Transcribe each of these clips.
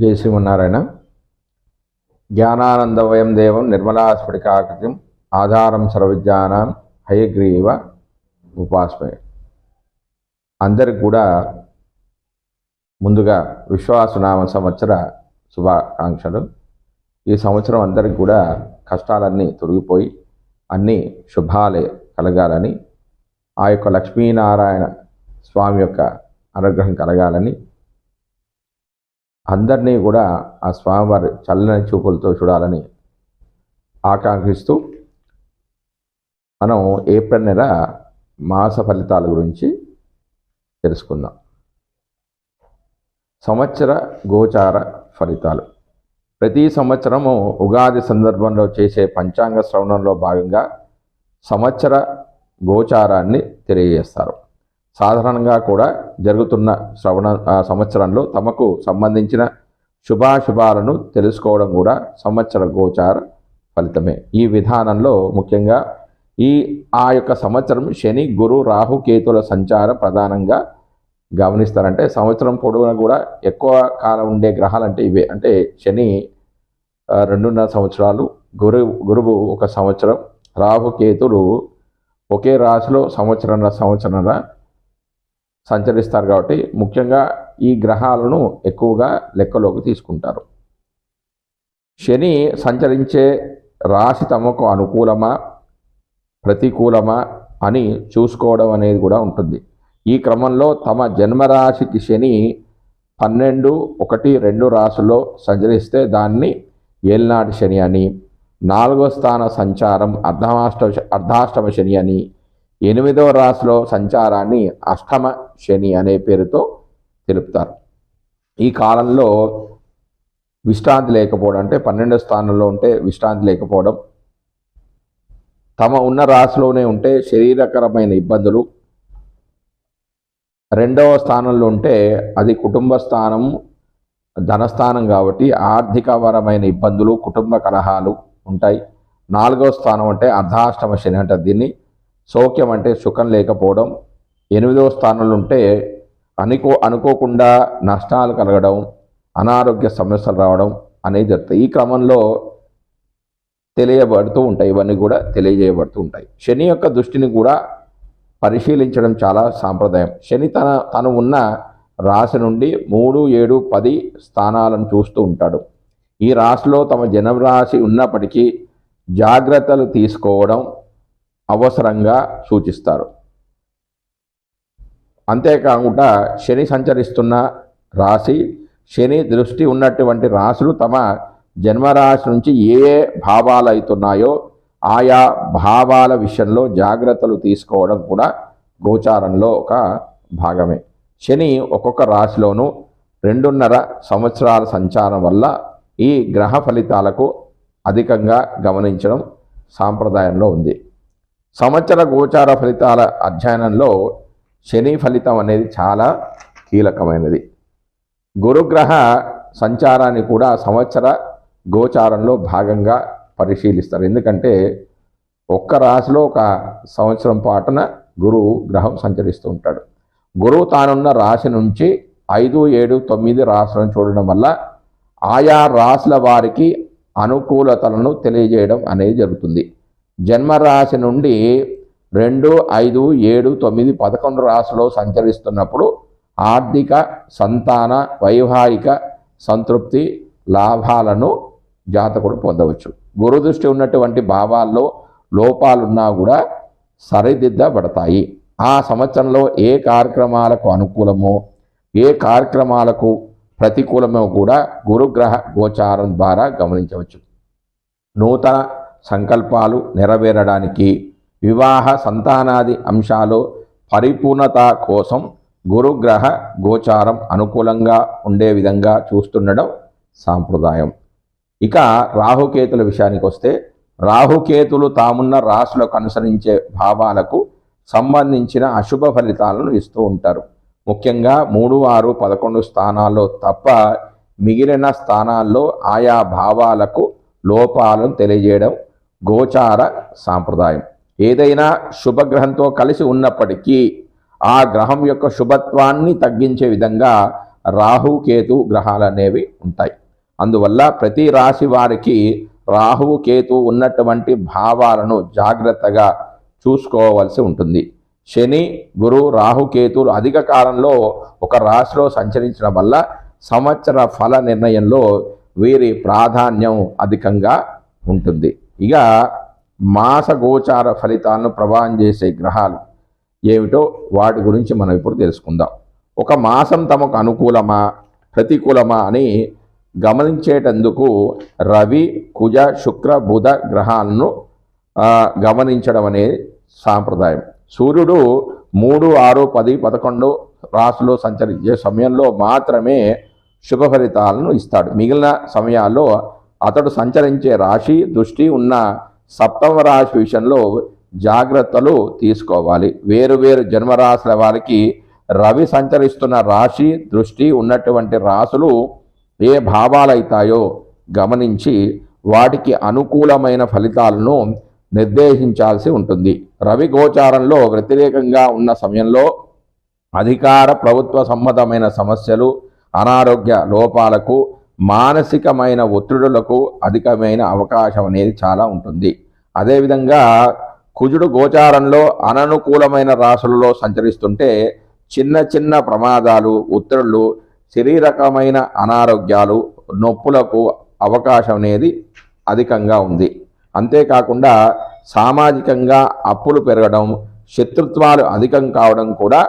జై శ్రీమన్నారాయణ. జ్ఞానానందవయం దేవం నిర్మలాస్ఫటికాకృతిం ఆధారం సర్వజ్ఞానం హయగ్రీవ ఉపాస్మయ అందరికి కూడా ముందుగా విశ్వాసనామ సంవత్సర శుభాకాంక్షలు. ఈ సంవత్సరం అందరికి కూడా కష్టాలన్నీ తొలగిపోయి అన్నీ శుభాలే కలగాలని ఆ యొక్క లక్ష్మీనారాయణ స్వామి యొక్క అనుగ్రహం కలగాలని అందరినీ కూడా ఆ స్వామివారి చల్లని చూపులతో చూడాలని ఆకాంక్షిస్తూ మనం ఏప్రిల్ నెల మాస ఫలితాల గురించి తెలుసుకుందాం. సంవత్సర గోచార ఫలితాలు. ప్రతి సంవత్సరము ఉగాది సందర్భంలో చేసే పంచాంగ శ్రవణంలో భాగంగా సంవత్సర గోచారాన్ని తెలియజేస్తారు. సాధారణంగా కూడా జరుగుతున్న శ్రవణ సంవత్సరంలో తమకు సంబంధించిన శుభాశుభాలను తెలుసుకోవడం కూడా సంవత్సర గోచార ఫలితమే. ఈ విధానంలో ముఖ్యంగా ఈ ఆ యొక్క సంవత్సరం శని గురు రాహు కేతుల సంచార ప్రధానంగా గమనిస్తారంటే సంవత్సరం పొడవునా కూడా ఎక్కువ కాలం ఉండే గ్రహాలు అంటే ఇవే. అంటే శని రెండున్నర సంవత్సరాలు గురు గురువు ఒక సంవత్సరం రాహు కేతులు ఒకే రాశిలో సంవత్సరంన్నర సంవత్సరంన్నర సంచరిస్తారు కాబట్టి ముఖ్యంగా ఈ గ్రహాలను ఎక్కువగా లెక్కలోకి తీసుకుంటారు. శని సంచరించే రాశి తమకు అనుకూలమా? ప్రతికూలమా? అని చూసుకోవడం అనేది కూడా ఉంటుంది. ఈ క్రమంలో తమ జన్మరాశికి శని పన్నెండు ఒకటి రెండు రాశుల్లో సంచరిస్తే దాన్ని ఏలినాటి శని అని నాలుగో స్థాన సంచారం అర్ధమాష్ట అర్ధాష్టమ శని అని ఎనిమిదవ రాశిలో సంచారాన్ని అష్టమ శని అనే పేరుతో తెలుపుతారు. ఈ కాలంలో విశ్రాంతి లేకపోవడం అంటే పన్నెండో స్థానంలో ఉంటే విశ్రాంతి లేకపోవడం తమ ఉన్న రాశిలోనే ఉంటే శరీరకరమైన ఇబ్బందులు రెండవ స్థానంలో ఉంటే అది కుటుంబ స్థానం ధనస్థానం కాబట్టి ఆర్థికపరమైన ఇబ్బందులు కుటుంబ కలహాలు ఉంటాయి. నాలుగవ స్థానం అంటే అర్ధాష్టమ శని అంటే దీన్ని. సౌఖ్యం అంటే సుఖం లేకపోవడం ఎనిమిదవ స్థానంలో ఉంటే అనుకో అనుకోకుండా నష్టాలు కలగడం అనారోగ్య సమస్యలు రావడం అనేది జరుగుతాయి. ఈ క్రమంలో తెలియబడుతూ ఉంటాయి. ఇవన్నీ కూడా తెలియజేయబడుతూ ఉంటాయి. శని యొక్క దృష్టిని కూడా పరిశీలించడం చాలా సాంప్రదాయం. శని తన తను ఉన్న రాశి నుండి మూడు ఏడు పది స్థానాలను చూస్తూ ఉంటాడు. ఈ రాశిలో తమ జనం రాశి ఉన్నప్పటికీ జాగ్రత్తలు తీసుకోవడం అవసరంగా సూచిస్తారు. అంతేకాకుండా శని సంచరిస్తున్న రాశి శని దృష్టి ఉన్నటువంటి రాశులు తమ జన్మరాశి నుంచి ఏ ఏ భావాలు అవుతున్నాయో ఆయా భావాల విషయంలో జాగ్రత్తలు తీసుకోవడం కూడా గోచారంలో ఒక భాగమే. శని ఒక్కొక్క రాశిలోనూ రెండున్నర సంవత్సరాల సంచారం వల్ల ఈ గ్రహ ఫలితాలకు అధికంగా గమనించడం సాంప్రదాయంలో ఉంది. సంవత్సర గోచార ఫలితాల అధ్యయనంలో శని ఫలితం అనేది చాలా కీలకమైనది. గురుగ్రహ సంచారాన్ని కూడా సంవత్సర గోచారంలో భాగంగా పరిశీలిస్తారు. ఎందుకంటే ఒక్క రాశిలో ఒక సంవత్సరం పాటున గురువు గ్రహం సంచరిస్తూ ఉంటాడు. గురువు తానున్న రాశి నుంచి ఐదు ఏడు తొమ్మిది రాశులను చూడడం వల్ల ఆయా రాశుల వారికి అనుకూలతలను తెలియజేయడం అనేది జరుగుతుంది. జన్మరాశి నుండి రెండు ఐదు ఏడు తొమ్మిది పదకొండు రాశిలో సంచరిస్తున్నప్పుడు ఆర్థిక సంతాన వైవాహిక సంతృప్తి లాభాలను జాతకుడు పొందవచ్చు. గురుదృష్టి ఉన్నటువంటి భావాల్లో లోపాలున్నా కూడా సరిదిద్దబడతాయి. ఆ సంవత్సరంలో ఏ కార్యక్రమాలకు అనుకూలమో ఏ కార్యక్రమాలకు ప్రతికూలమో కూడా గురుగ్రహ గోచారం ద్వారా గమనించవచ్చు. నూతన సంకల్పాలు నెరవేరడానికి వివాహ సంతానాది అంశాలు పరిపూర్ణత కోసం గురుగ్రహ గోచారం అనుకూలంగా ఉండే విధంగా చూస్తుండడం సాంప్రదాయం. ఇక రాహుకేతుల విషయానికి వస్తే రాహుకేతులు తామున్న రాశులకు అనుసరించే భావాలకు సంబంధించిన అశుభ ఫలితాలను ఇస్తూ ఉంటారు. ముఖ్యంగా మూడు ఆరు పదకొండు స్థానాల్లో తప్ప మిగిలిన స్థానాల్లో ఆయా భావాలకు లోపాలను తెలియజేయడం గోచార సాంప్రదాయం. ఏదైనా శుభగ్రహంతో కలిసి ఉన్నప్పటికీ ఆ గ్రహం యొక్క శుభత్వాన్ని తగ్గించే విధంగా రాహు కేతు గ్రహాలు అనేవి ఉంటాయి. అందువల్ల ప్రతి రాశి వారికి రాహువు కేతు ఉన్నటువంటి భావాలను జాగ్రత్తగా చూసుకోవాల్సి ఉంటుంది. శని గురు రాహుకేతులు అధిక కాలంలో ఒక రాశిలో సంచరించడం వల్ల సంవత్సర ఫల నిర్ణయంలో వీరి ప్రాధాన్యం అధికంగా ఉంటుంది. ఇక మాస గోచార ఫలితాలను ప్రభావం చేసే గ్రహాలు ఏమిటో వాటి గురించి మనం ఇప్పుడు తెలుసుకుందాం. ఒక మాసం తమకు అనుకూలమా ప్రతికూలమా అని గమనించేటందుకు రవి కుజ శుక్ర బుధ గ్రహాలను గమనించడం అనేది సాంప్రదాయం. సూర్యుడు మూడు ఆరు పది పదకొండు రాశులు సంచరించే సమయంలో మాత్రమే శుభ ఫలితాలను ఇస్తాడు. మిగిలిన సమయాల్లో అతడు సంచరించే రాశి దృష్టి ఉన్న సప్తమ రాశి విషయంలో జాగ్రత్తలు తీసుకోవాలి. వేరు వేరు జన్మరాశుల వారికి రవి సంచరిస్తున్న రాశి దృష్టి ఉన్నటువంటి రాశులు ఏ భావాలైతాయో గమనించి వాటికి అనుకూలమైన ఫలితాలను నిర్దేశించాల్సి ఉంటుంది. రవి గోచారంలో వ్యతిరేకంగా ఉన్న సమయంలో అధికార ప్రభుత్వ సంబంధమైన సమస్యలు అనారోగ్య లోపాలకు మానసికమైన ఒత్తిడులకు అధికమైన అవకాశం అనేది చాలా ఉంటుంది. అదేవిధంగా కుజుడు గోచారంలో అననుకూలమైన రాసులలో సంచరిస్తుంటే చిన్న చిన్న ప్రమాదాలు ఒత్తిడులు శరీరకమైన అనారోగ్యాలు నొప్పులకు అవకాశం అనేది అధికంగా ఉంది. అంతేకాకుండా సామాజికంగా అప్పులు పెరగడం శత్రుత్వాలు అధికం కావడం కూడా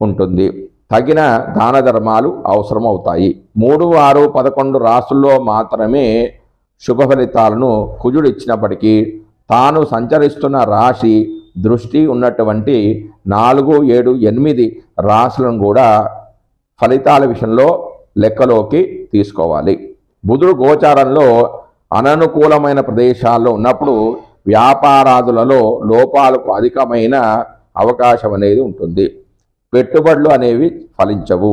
ఉంటుంది. తగిన దాన ధర్మాలు అవసరమవుతాయి. మూడు ఆరు పదకొండు రాసుల్లో మాత్రమే శుభ ఫలితాలను కుజుడు ఇచ్చినప్పటికీ తాను సంచరిస్తున్న రాశి దృష్టి ఉన్నటువంటి నాలుగు ఏడు ఎనిమిది రాశులను కూడా ఫలితాల విషయంలో లెక్కలోకి తీసుకోవాలి. బుధుడు గోచారంలో అననుకూలమైన ప్రదేశాల్లో ఉన్నప్పుడు వ్యాపారాదులలో లోపాలకు అధికమైన అవకాశం అనేది ఉంటుంది. పెట్టుబడులు అనేవి ఫలించవు.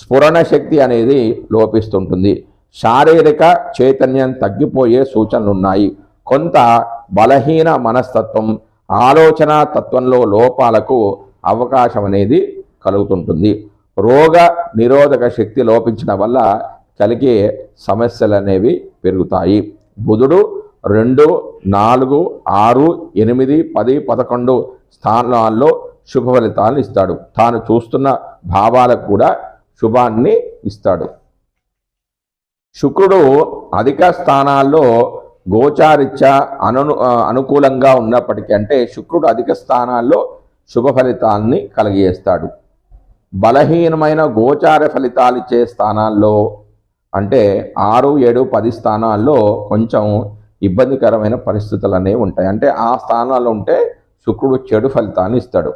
స్ఫురణ శక్తి అనేది లోపిస్తుంటుంది. శారీరక చైతన్యం తగ్గిపోయే సూచనలు ఉన్నాయి కొంత బలహీన మనస్తత్వం ఆలోచన తత్వంలో లోపాలకు అవకాశం అనేది కలుగుతుంటుంది. రోగ నిరోధక శక్తి లోపించడం వల్ల కలిగే సమస్యలు అనేవి పెరుగుతాయి. బుధుడు రెండు నాలుగు ఆరు ఎనిమిది పది పదకొండు స్థానాల్లో శుభ ఫలితాలను ఇస్తాడు. తాను చూస్తున్న భావాలకు కూడా శుభాన్ని ఇస్తాడు. శుక్రుడు అధిక స్థానాల్లో గోచారిత్య అను అనుకూలంగా ఉన్నప్పటికీ అంటే శుక్రుడు అధిక స్థానాల్లో శుభ ఫలితాన్ని కలిగజేస్తాడు. బలహీనమైన గోచార ఫలితాలు ఇచ్చే స్థానాల్లో అంటే ఆరు ఏడు పది స్థానాల్లో కొంచెం ఇబ్బందికరమైన పరిస్థితులు అనేవి ఉంటాయి. అంటే ఆ స్థానాల్లో ఉంటే శుక్రుడు చెడు ఫలితాన్ని ఇస్తాడు.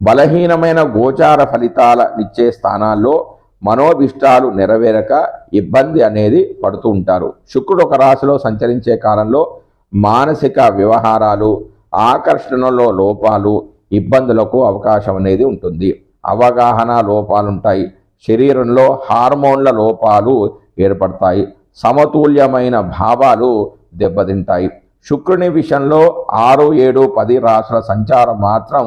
బలహీనమైన గోచార ఫలితాల ఇచ్చే స్థానాల్లో మనోభిష్టాలు నెరవేరక ఇబ్బంది అనేది పడుతూ ఉంటారు. శుక్రుడు ఒక రాశిలో సంచరించే కాలంలో మానసిక వ్యవహారాలు ఆకర్షణలో లోపాలు ఇబ్బందులకు అవకాశం అనేది ఉంటుంది. అవగాహన లోపాలుంటాయి. శరీరంలో హార్మోన్ల లోపాలు ఏర్పడతాయి. సమతుల్యమైన భావాలు దెబ్బతింటాయి. శుక్రుని విషయంలో ఆరు ఏడు పది రాసుల సంచారం మాత్రం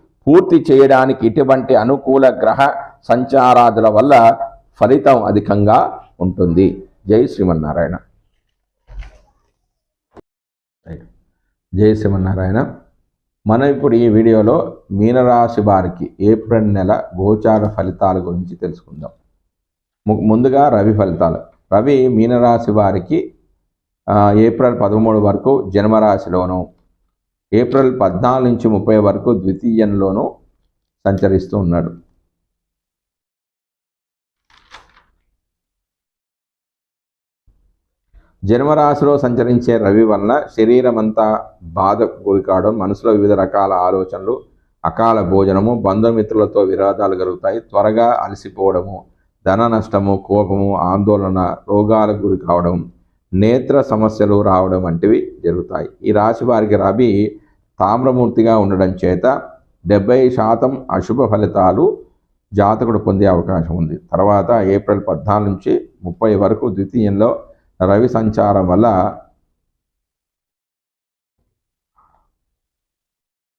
పూర్తి చేయడానికి ఇటువంటి అనుకూల గ్రహ సంచారాదుల వల్ల ఫలితం అధికంగా ఉంటుంది. జై శ్రీమన్నారాయణ. జై శ్రీమన్నారాయణ. మనం ఇప్పుడు ఈ వీడియోలో మీనరాశి వారికి ఏప్రిల్ నెల గోచార ఫలితాల గురించి తెలుసుకుందాం. ముందుగా రవి ఫలితాలు. రవి మీనరాశి వారికి ఏప్రిల్ పదమూడు వరకు జన్మరాశిలోను ఏప్రిల్ పద్నాలుగు నుంచి ముప్పై వరకు ద్వితీయంలోనూ సంచరిస్తూ ఉన్నాడు. జన్మరాశిలో సంచరించే రవి వలన శరీరం అంతా బాధకు గురి మనసులో వివిధ రకాల ఆలోచనలు అకాల భోజనము బంధుమిత్రులతో విరోధాలు కలుగుతాయి త్వరగా అలసిపోవడము ధన నష్టము కోపము ఆందోళన రోగాలకు గురి కావడం నేత్ర సమస్యలు రావడం వంటివి జరుగుతాయి. ఈ రాశి వారికి రవి తామ్రమూర్తిగా ఉండడం చేత డెబ్బై శాతం అశుభ ఫలితాలు జాతకుడు పొందే అవకాశం ఉంది. తర్వాత ఏప్రిల్ పద్నాలుగు నుంచి ముప్పై వరకు ద్వితీయంలో రవి సంచారం వల్ల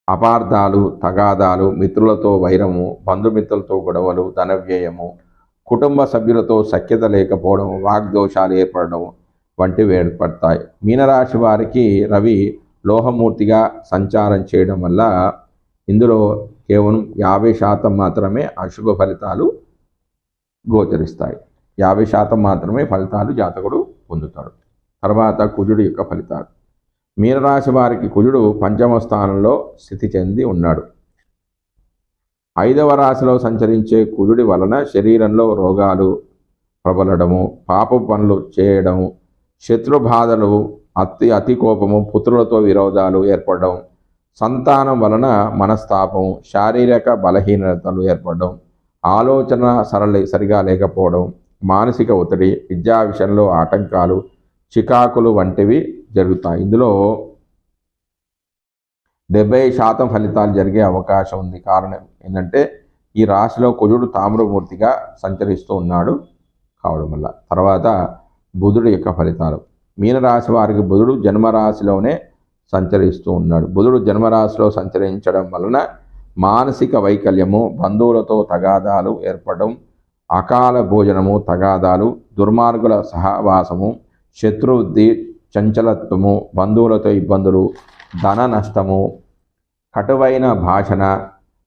అపార్థాలు తగాదాలు మిత్రులతో వైరము బంధుమిత్రులతో గొడవలు ధన వ్యయము కుటుంబ సభ్యులతో సఖ్యత లేకపోవడం వాగ్దోషాలు ఏర్పడడం వంటివి ఏర్పడతాయి. మీనరాశి వారికి రవి లోహమూర్తిగా సంచారం చేయడం వల్ల ఇందులో కేవలం యాభై శాతం మాత్రమే అశుభ ఫలితాలు గోచరిస్తాయి. యాభై శాతం మాత్రమే ఫలితాలు జాతకుడు పొందుతాడు. తర్వాత కుజుడు యొక్క ఫలితాలు. మీనరాశి వారికి కుజుడు పంచమ స్థానంలో స్థితి చెంది ఉన్నాడు. ఐదవ రాశిలో సంచరించే కుజుడి వలన శరీరంలో రోగాలు ప్రబలడము పాప పనులు చేయడము శత్రుబాధలు అతి అతి కోపము పుత్రులతో విరోధాలు ఏర్పడడం సంతానం వలన మనస్తాపం శారీరక బలహీనతలు ఏర్పడడం ఆలోచన సరళి సరిగా లేకపోవడం మానసిక ఒత్తిడి విద్యా విషయంలో ఆటంకాలు చికాకులు వంటివి జరుగుతాయి. ఇందులో డెబ్బై శాతం ఫలితాలు జరిగే అవకాశం ఉంది. కారణం ఏంటంటే ఈ రాశిలో కుజుడు తామ్రమూర్తిగా సంచరిస్తూ ఉన్నాడు కావడం వల్ల. తర్వాత బుధుడు యొక్క ఫలితాలు. మీనరాశి వారికి బుధుడు జన్మరాశిలోనే సంచరిస్తూ ఉన్నాడు. బుధుడు జన్మరాశిలో సంచరించడం వలన మానసిక వైకల్యము బంధువులతో తగాదాలు ఏర్పడడం అకాల భోజనము తగాదాలు దుర్మార్గుల సహవాసము శత్రువృద్ధి చంచలత్వము బంధువులతో ఇబ్బందులు ధన నష్టము కటువైన భాషణ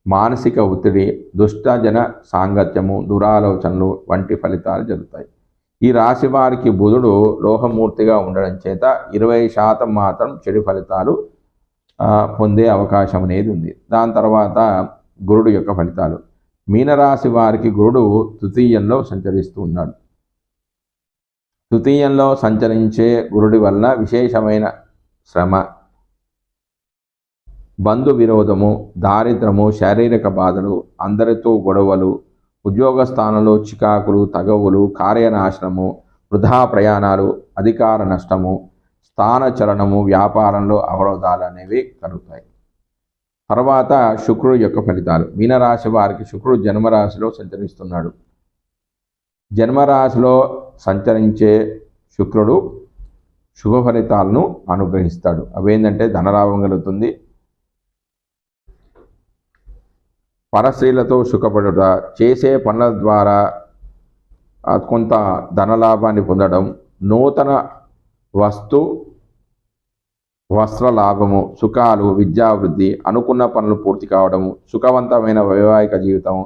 మానసిక ఒత్తిడి దుష్టజన సాంగత్యము దురాలోచనలు వంటి ఫలితాలు జరుగుతాయి. ఈ రాశి వారికి బుధుడు లోహమూర్తిగా ఉండడం చేత ఇరవై శాతం మాత్రం చెడు ఫలితాలు పొందే అవకాశం అనేది ఉంది. దాని తర్వాత గురుడు యొక్క ఫలితాలు. మీనరాశి వారికి గురుడు తృతీయంలో సంచరిస్తూ ఉన్నాడు. తృతీయంలో సంచరించే గురుడి వలన విశేషమైన శ్రమ బంధు విరోధము దారిద్రము శారీరక బాధలు అందరితో గొడవలు ఉద్యోగ స్థానంలో చికాకులు తగవులు కార్యనాశనము వృధా ప్రయాణాలు అధికార నష్టము స్థాన చలనము వ్యాపారంలో అవరోధాలు అనేవి కలుగుతాయి. తర్వాత శుక్రుడు యొక్క ఫలితాలు. మీనరాశి వారికి శుక్రుడు జన్మరాశిలో సంచరిస్తున్నాడు. జన్మరాశిలో సంచరించే శుక్రుడు శుభ ఫలితాలను అనుగ్రహిస్తాడు. అవేంటంటే ధనలాభం కలుగుతుంది పరస్త్రీలతో సుఖపడుట చేసే పనుల ద్వారా కొంత ధనలాభాన్ని పొందడం నూతన వస్తు వస్త్ర లాభము సుఖాలు విద్యావృద్ధి అనుకున్న పనులు పూర్తి కావడము సుఖవంతమైన వైవాహిక జీవితం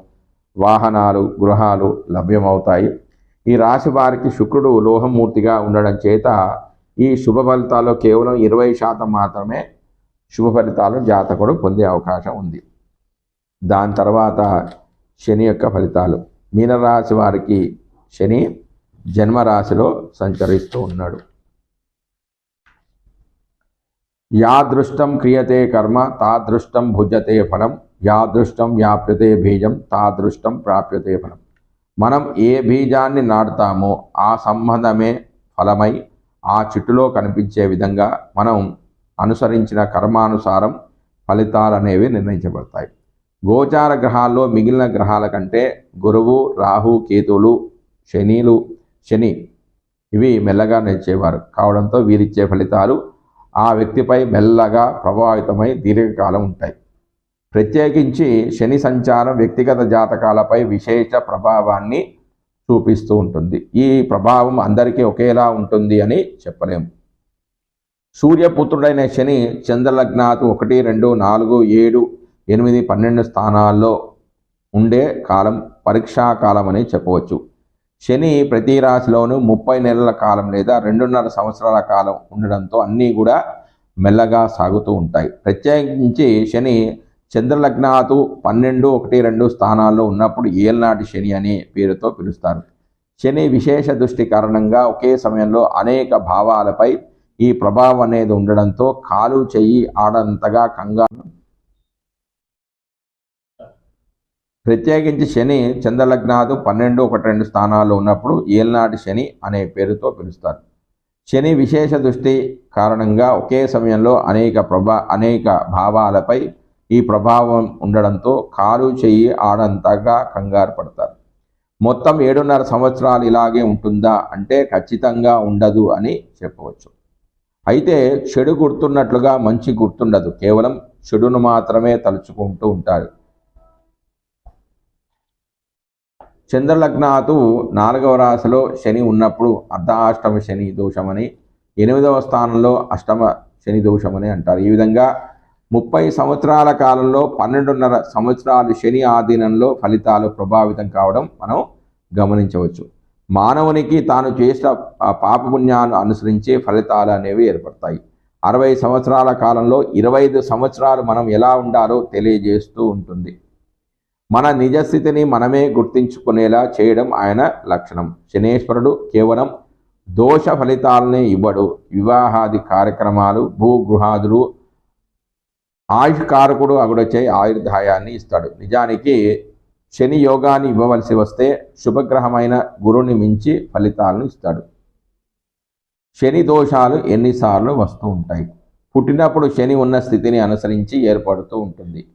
వాహనాలు గృహాలు లభ్యమవుతాయి. ఈ రాశి వారికి శుక్రుడు లోహమూర్తిగా ఉండడం చేత ఈ శుభ ఫలితాల్లో కేవలం ఇరవై శాతం మాత్రమే శుభ ఫలితాలు జాతకుడు పొందే అవకాశం ఉంది. దాని తర్వాత శని యొక్క ఫలితాలు. మీనరాశి వారికి శని జన్మరాశిలో సంచరిస్తూ ఉన్నాడు. యాదృష్టం క్రియతే కర్మ తాదృష్టం భుజతే ఫలం యాదృష్టం వ్యాప్యతే బీజం తాదృష్టం ప్రాప్యతే ఫలం. మనం ఏ బీజాన్ని నాటుతామో ఆ సంబంధమే ఫలమై ఆ చెట్టులో కనిపించే విధంగా మనం అనుసరించిన కర్మానుసారం ఫలితాలు అనేవి నిర్ణయించబడతాయి. గోచార గ్రహాల్లో మిగిలిన గ్రహాల కంటే గురువు రాహు కేతువులు శనిలు శని ఇవి మెల్లగా నడిచేవారు కావడంతో వీరిచ్చే ఫలితాలు ఆ వ్యక్తిపై మెల్లగా ప్రభావితమై దీర్ఘకాలం ఉంటాయి. ప్రత్యేకించి శని సంచారం వ్యక్తిగత జాతకాలపై విశేష ప్రభావాన్ని చూపిస్తూ ఉంటుంది. ఈ ప్రభావం అందరికీ ఒకేలా ఉంటుంది అని చెప్పలేము సూర్యపుత్రుడైన శని చంద్రలగ్నాతు ఒకటి రెండు నాలుగు ఏడు ఎనిమిది పన్నెండు స్థానాల్లో ఉండే కాలం పరీక్షా కాలం అని చెప్పవచ్చు. శని ప్రతి రాశిలోనూ ముప్పై నెలల కాలం లేదా రెండున్నర సంవత్సరాల కాలం ఉండడంతో అన్నీ కూడా మెల్లగా సాగుతూ ఉంటాయి. ప్రత్యేకించి శని చంద్రలగ్నాతు పన్నెండు ఒకటి రెండు స్థానాల్లో ఉన్నప్పుడు ఏల్నాటి శని అనే పేరుతో పిలుస్తారు. శని విశేష దృష్టి కారణంగా ఒకే సమయంలో అనేక భావాలపై ఈ ప్రభావం అనేది ఉండడంతో కాలు చెయ్యి ఆడంతగా కంగారు ప్రత్యేకించి శని చంద్రలగ్నాదు పన్నెండు ఒకటి రెండు స్థానాల్లో ఉన్నప్పుడు ఏల్నాటి శని అనే పేరుతో పిలుస్తారు. శని విశేష దృష్టి కారణంగా ఒకే సమయంలో అనేక ప్రభా అనేక భావాలపై ఈ ప్రభావం ఉండడంతో కాలు చెయ్యి ఆడంతగా కంగారు పడతారు. మొత్తం ఏడున్నర సంవత్సరాలు ఇలాగే ఉంటుందా అంటే ఖచ్చితంగా ఉండదు అని చెప్పవచ్చు. అయితే చెడు గుర్తున్నట్లుగా మంచి గుర్తుండదు. కేవలం చెడును మాత్రమే తలుచుకుంటూ ఉంటారు. చంద్రలగ్నాతు నాలుగవ రాశిలో శని ఉన్నప్పుడు అర్ధాష్టమ శని దోషమని ఎనిమిదవ స్థానంలో అష్టమ శని దోషమని అంటారు. ఈ విధంగా ముప్పై సంవత్సరాల కాలంలో పన్నెండున్నర సంవత్సరాలు శని ఆధీనంలో ఫలితాలు ప్రభావితం కావడం మనం గమనించవచ్చు. మానవునికి తాను చేసిన పాపపుణ్యాన్ని అనుసరించే ఫలితాలు అనేవి ఏర్పడతాయి. అరవై సంవత్సరాల కాలంలో ఇరవై ఐదు సంవత్సరాలు మనం ఎలా ఉండాలో తెలియజేస్తూ ఉంటుంది. మన నిజస్థితిని మనమే గుర్తించుకునేలా చేయడం ఆయన లక్షణం. శనేశ్వరుడు కేవలం దోష ఫలితాలనే ఇవ్వడు. వివాహాది కార్యక్రమాలు భూగృహాదులు ఆయుష్కారకుడు అగుడచే ఆయుర్దాయాన్ని ఇస్తాడు. నిజానికి శని యోగాన్ని ఇవ్వవలసి వస్తే శుభగ్రహమైన గురుని మించి ఫలితాలను ఇస్తాడు. శని దోషాలు ఎన్నిసార్లు వస్తూ ఉంటాయి. పుట్టినప్పుడు శని ఉన్న స్థితిని అనుసరించి ఏర్పడుతూ ఉంటుంది.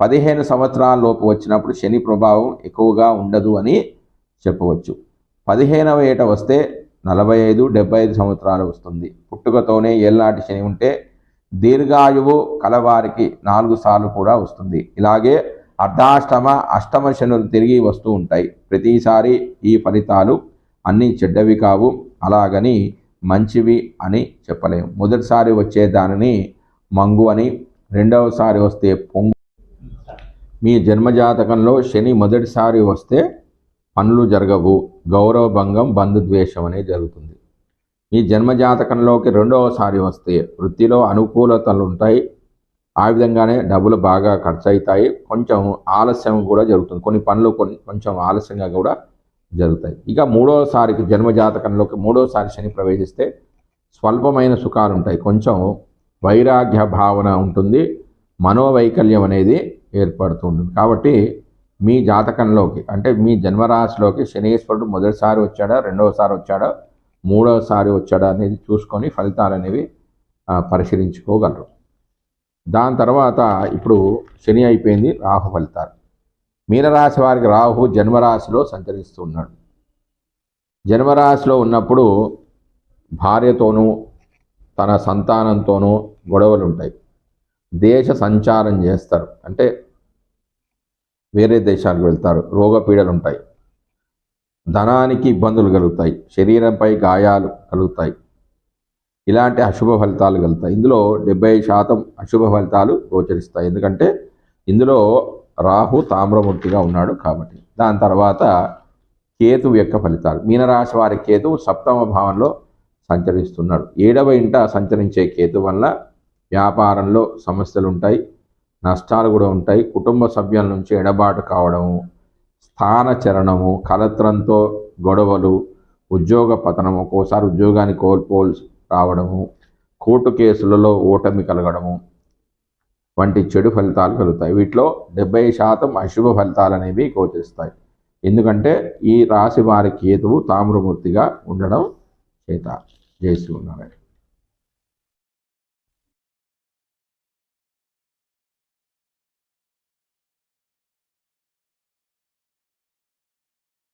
పదిహేను సంవత్సరాలలోపు వచ్చినప్పుడు శని ప్రభావం ఎక్కువగా ఉండదు అని చెప్పవచ్చు. పదిహేనవ ఏట వస్తే నలభై ఐదు డెబ్బై ఐదు సంవత్సరాలు వస్తుంది. పుట్టుకతోనే ఏళ్ళనాటి శని ఉంటే దీర్ఘాయువు కలవారికి నాలుగు సార్లు కూడా వస్తుంది. ఇలాగే అర్ధాష్టమ అష్టమ శనులు తిరిగి వస్తూ ఉంటాయి. ప్రతిసారి ఈ ఫలితాలు అన్నీ చెడ్డవి కావు అలాగని మంచివి అని చెప్పలేము మొదటిసారి వచ్చే దానిని మంగు అని రెండవసారి వస్తే పొంగు మీ జన్మజాతకంలో శని మొదటిసారి వస్తే పనులు జరగవు. గౌరవభంగం బంధుద్వేషం అనేది జరుగుతుంది. మీ జన్మజాతకంలోకి రెండవసారి వస్తే వృత్తిలో అనుకూలతలు ఉంటాయి ఆ విధంగానే డబ్బులు బాగా ఖర్చు అవుతాయి కొంచెం ఆలస్యం కూడా జరుగుతుంది. కొన్ని పనులు కొన్ని కొంచెం ఆలస్యంగా కూడా జరుగుతాయి. ఇక మూడోసారికి జన్మజాతకంలోకి మూడోసారి శని ప్రవేశిస్తే స్వల్పమైన సుఖాలు ఉంటాయి కొంచెం వైరాగ్య భావన ఉంటుంది. మనోవైకల్యం అనేది ఏర్పడుతుంది. కాబట్టి మీ జాతకంలోకి అంటే మీ జన్మరాశిలోకి శనీశ్వరుడు మొదటిసారి వచ్చాడా రెండవసారి వచ్చాడా మూడవసారి వచ్చాడా అనేది చూసుకొని ఫలితాలు అనేవి పరిశీలించుకోగలరు. దాని తర్వాత ఇప్పుడు శని అయిపోయింది రాహు ఫలితాలు. మీనరాశి వారికి రాహు జన్మరాశిలో సంచరిస్తూ ఉన్నాడు. జన్మరాశిలో ఉన్నప్పుడు భార్యతోనూ తన సంతానంతోనూ గొడవలు ఉంటాయి దేశ సంచారం చేస్తారు. అంటే వేరే దేశాలకు వెళ్తారు. రోగపీడలు ఉంటాయి. ధనానికి ఇబ్బందులు కలుగుతాయి. శరీరంపై గాయాలు కలుగుతాయి. ఇలాంటి అశుభ ఫలితాలు కలుగుతాయి. ఇందులో డెబ్బై శాతం అశుభ ఫలితాలు గోచరిస్తాయి. ఎందుకంటే ఇందులో రాహు తామ్రమూర్తిగా ఉన్నాడు కాబట్టి. దాని తర్వాత కేతువు యొక్క ఫలితాలు. మీనరాశి వారి కేతువు సప్తమ భావంలో సంచరిస్తున్నాడు. ఏడవ ఇంట సంచరించే కేతు వల్ల వ్యాపారంలో సమస్యలు ఉంటాయి నష్టాలు కూడా ఉంటాయి. కుటుంబ సభ్యుల నుంచి ఎడబాటు కావడము స్థానచరణము కలత్రంతో గొడవలు ఉద్యోగ పతనం ఒక్కోసారి ఉద్యోగాన్ని కోల్పోల్సి రావడము కోర్టు కేసులలో ఓటమి కలగడము వంటి చెడు ఫలితాలు కలుగుతాయి. వీటిలో డెబ్బై శాతం అశుభ ఫలితాలు అనేవి గోచరిస్తాయి. ఎందుకంటే ఈ రాశి వారి కేతువు తామ్రమూర్తిగా ఉండడం చేత. చేసి ఉన్నారు